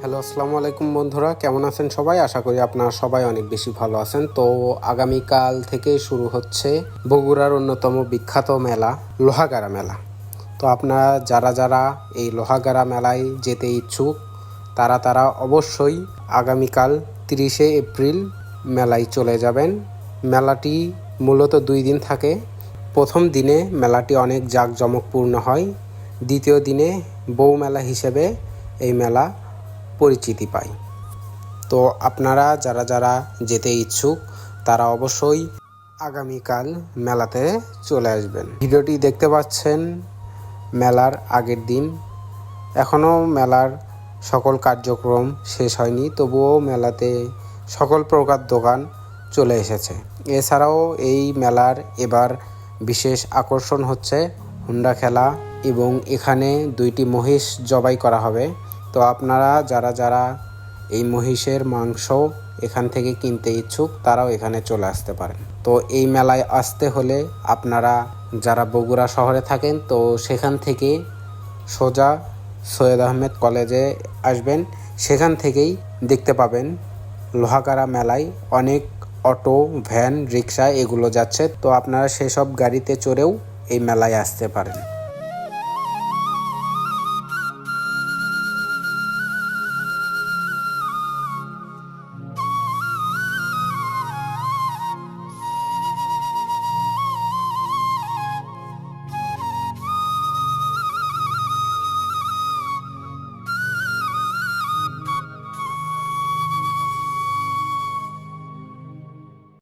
Hello, আসসালামু আলাইকুম বন্ধুরা, কেমন আছেন সবাই? আশা করি আপনারা সবাই অনেক বেশি ভালো আছেন। তো আগামীকাল থেকে শুরু হচ্ছে বগুড়ার অন্যতম বিখ্যাত মেলা, লোহাগাড়া মেলা। তো আপনারা যারা যারা এই লোহাগাড়া মেলায় যেতে ইচ্ছুক, তারা তারা অবশ্যই আগামীকাল তিরিশে এপ্রিল মেলায় চলে যাবেন। মেলাটি মূলত দুই দিন থাকে। প্রথম দিনে মেলাটি অনেক জাঁকজমকপূর্ণ হয়। দ্বিতীয় দিনে বউ মেলা হিসেবে এই মেলা পরিচিতি পায় তো আপনারা যারা যারা যেতে ইচ্ছুক, তারা অবশ্যই আগামীকাল মেলাতে চলে আসবেন। ভিডিওটি দেখতে পাচ্ছেন মেলার আগের দিন। এখনও মেলার সকল কার্যক্রম শেষ হয়নি, তবুও মেলাতে সকল প্রকার দোকান চলে এসেছে। এছাড়াও এই মেলার এবার বিশেষ আকর্ষণ হচ্ছে হুন্ডা খেলা এবং এখানে দুইটি মহিষ জবাই করা হবে। তো আপনারা যারা যারা এই মহিষের মাংস এখান থেকে কিনতে ইচ্ছুক, তারাও এখানে চলে আসতে পারেন। তো এই মেলায় আসতে হলে আপনারা যারা বগুড়া শহরে থাকেন, তো সেখান থেকে সোজা সৈয়দ আহমেদ কলেজে আসবেন। সেখান থেকেই দেখতে পাবেন লোহাগাড়া মেলায় অনেক অটো, ভ্যান, রিক্সা এগুলো যাচ্ছে। তো আপনারা সেসব গাড়িতে চড়েও এই মেলায় আসতে পারেন।